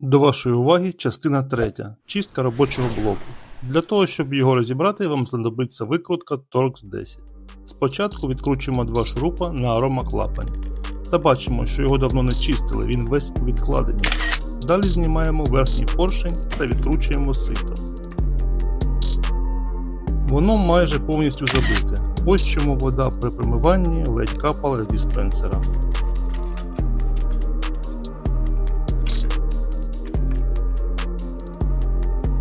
До вашої уваги частина 3. Чистка робочого блоку. Для того, щоб його розібрати, вам знадобиться викрутка Torx 10. Спочатку відкручуємо два шурупа на аромаклапані. Та бачимо, що його давно не чистили, він весь у відкладенні. Далі знімаємо верхній поршень та відкручуємо сито. Воно майже повністю забите. Ось чому вода при промиванні ледь капала з диспенсера.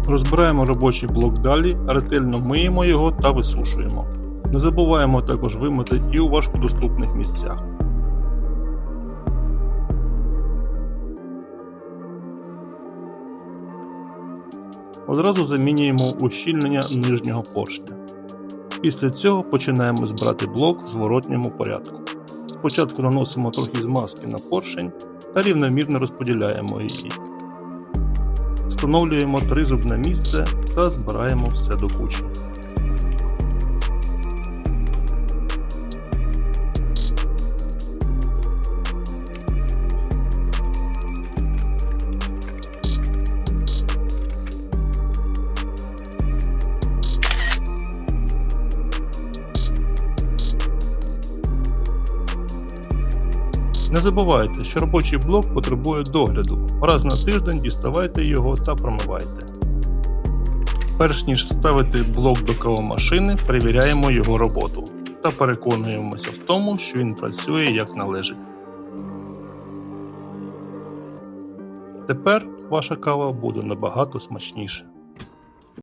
Розбираємо робочий блок далі, ретельно миємо його та висушуємо. Не забуваємо також вимити і у важкодоступних місцях. Одразу замінюємо ущільнення нижнього поршня. Після цього починаємо збирати блок в зворотньому порядку. Спочатку наносимо трохи змазки на поршень та рівномірно розподіляємо її. Встановлюємо тризуб на місце та збираємо все до кучі. Не забувайте, що робочий блок потребує догляду. Раз на тиждень діставайте його та промивайте. Перш ніж вставити блок до кавомашини, перевіряємо його роботу та переконуємося в тому, що він працює як належить. Тепер ваша кава буде набагато смачніше.